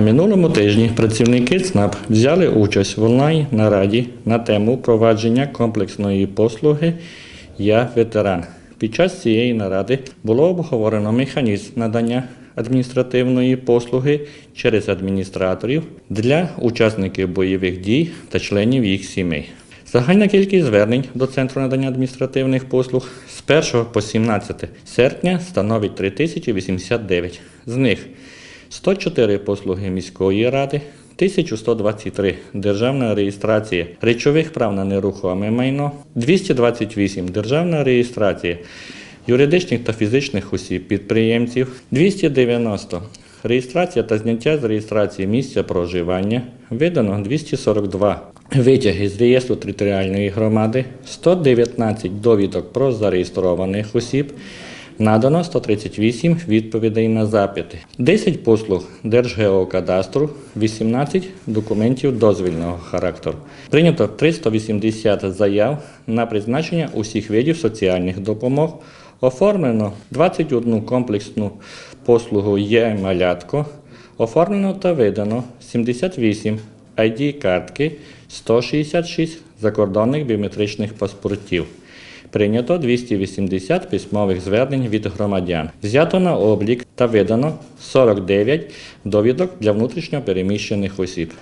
На минулому тижні працівники ЦНАП взяли участь в онлайн нараді на тему впровадження комплексної послуги Я ветеран. Під час цієї наради було обговорено механізм надання адміністративної послуги через адміністраторів для учасників бойових дій та членів їх сімей. Загальна кількість звернень до Центру надання адміністративних послуг з 1 по 17 серпня становить 3089. З них 104 послуги міської ради, 1123 державна реєстрація речових прав на нерухоме майно, 228 державна реєстрація юридичних та фізичних осіб підприємців, 290 реєстрація та зняття з реєстрації місця проживання, видано 242 витяги з реєстру територіальної громади, 119 довідок про зареєстрованих осіб, Надано 138 відповідей на запити, 10 послуг Держгеокадастру, 18 документів дозвільного характеру. Прийнято 380 заяв на призначення усіх видів соціальних допомог. Оформлено 21 комплексну послугу є малятко. Оформлено та видано 78 ID-картки, 166 закордонних біометричних паспортів. Прийнято 280 письмових звернень від громадян. Взято на облік та видано 49 довідок для внутрішньо переміщених осіб.